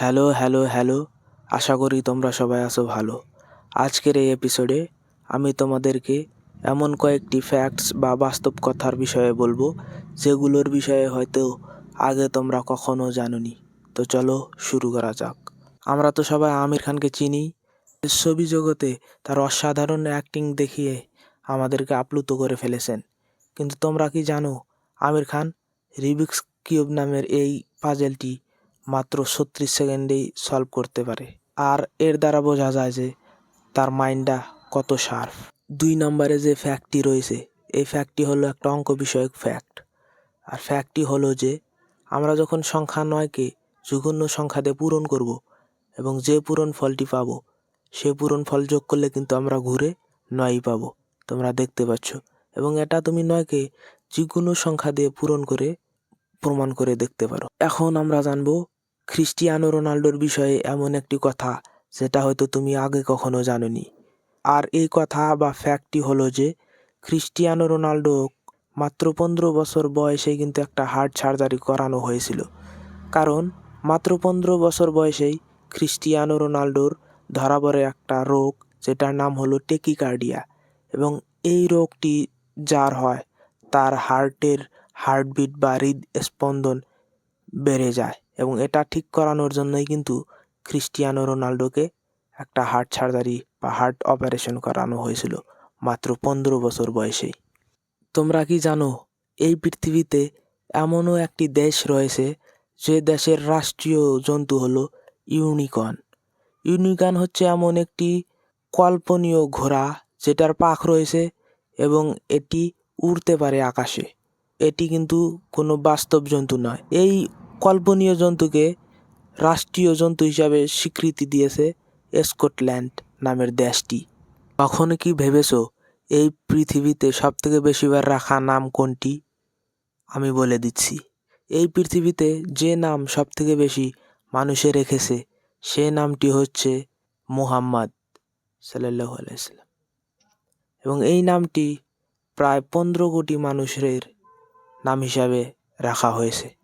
Hello hello hello. আশা করি তোমরা সবাই আছো ভালো। আজকের এই এপিসোডে আমি তোমাদেরকে এমন কয়েকটি ফ্যাক্টস বা বাস্তব কথার বিষয়ে বলব, যেগুলোর বিষয়ে হয়তো আগে তোমরা কখনো জানোনি। তো চলো শুরু করা যাক। আমরা তো সবাই আমির খানকে চিনি। ছবি জগতে তার অসাধারণ অ্যাক্টিং দেখিয়ে আমাদেরকে আপ্লুত করে ফেলেছেন। কিন্তু তোমরা কি জানো, আমির খান রিবিক্স কিউব নামের এই পাজেলটি মাত্র ছত্রিশ সেকেন্ডেই সলভ করতে পারে। আর এর দ্বারা বোঝা যায় যে তার মাইন্ডটা কত শার্প দুই নম্বরে যে ফ্যাক্টটি রয়েছে, এই ফ্যাক্টটি হলো একটা অঙ্ক বিষয়ক ফ্যাক্ট আর ফ্যাক্টটি হলো যে আমরা যখন সংখ্যা নয়কে যুগন্য সংখ্যা দিয়ে পূরণ করব এবং যে পূরণ ফলটি পাবো, সে পূরণ ফল যোগ করলে কিন্তু আমরা ঘুরে নয়ই পাবো। তোমরা দেখতে পাচ্ছ। এবং এটা তুমি নয়কে যেকোনো সংখ্যা দিয়ে পূরণ করে, প্রমাণ করে দেখতে পারো। এখন আমরা জানব খ্রিস্টিয়ানো রোনাল্ডোর বিষয়ে এমন একটি কথা, যেটা হয়তো তুমি আগে কখনো জানোনি। আর এই কথা বা ফ্যাক্টটি হলো যে খ্রিস্টিয়ানো রোনাল্ডো মাত্র পনেরো বছর বয়সে কিন্তু একটা হার্ট সার্জারি করানো হয়েছিল। কারণ, মাত্র পনেরো বছর বয়সেই খ্রিস্টিয়ানো রোনাল্ডোর ধরা পড়ে একটা রোগ, যেটার নাম হলো টেকিকার্ডিয়া এবং এই রোগটি যার হয়, তার হার্টের হার্টবিট বা হৃদ স্পন্দন বেড়ে যায়। এবং এটা ঠিক করানোর জন্যই কিন্তু ক্রিস্টিয়ানো রোনাল্ডোকে একটা হার্ট সার্জারি বা হার্ট অপারেশন করানো হয়েছিল মাত্র পনেরো বছর বয়সেই। তোমরা কি জানো, এই পৃথিবীতে এমনও একটি দেশ রয়েছে যে দেশের রাষ্ট্রীয় জন্তু হলো ইউনিকর্ন। ইউনিকর্ন হচ্ছে এমন একটি কল্পনীয় ঘোড়া যেটার পাখ রয়েছে এবং এটি উড়তে পারে আকাশে। এটি কিন্তু কোনো বাস্তব জন্তু নয়। এই কল্পনীয় জন্তুকে রাষ্ট্রীয় জন্তু হিসাবে স্বীকৃতি দিয়েছে স্কটল্যান্ড নামের দেশটি। কখনো কি ভেবেছ এই পৃথিবীতে সবথেকে বেশিবার রাখা নাম কোনটি? আমি বলে দিচ্ছি, এই পৃথিবীতে যে নাম সবথেকে বেশি মানুষে রেখেছে সে নামটি হচ্ছে মুহাম্মদ সাল্লাহ আলাইসাল্লাম এবং এই নামটি প্রায় পনেরো কোটি মানুষের নাম হিসাবে রাখা হয়েছে।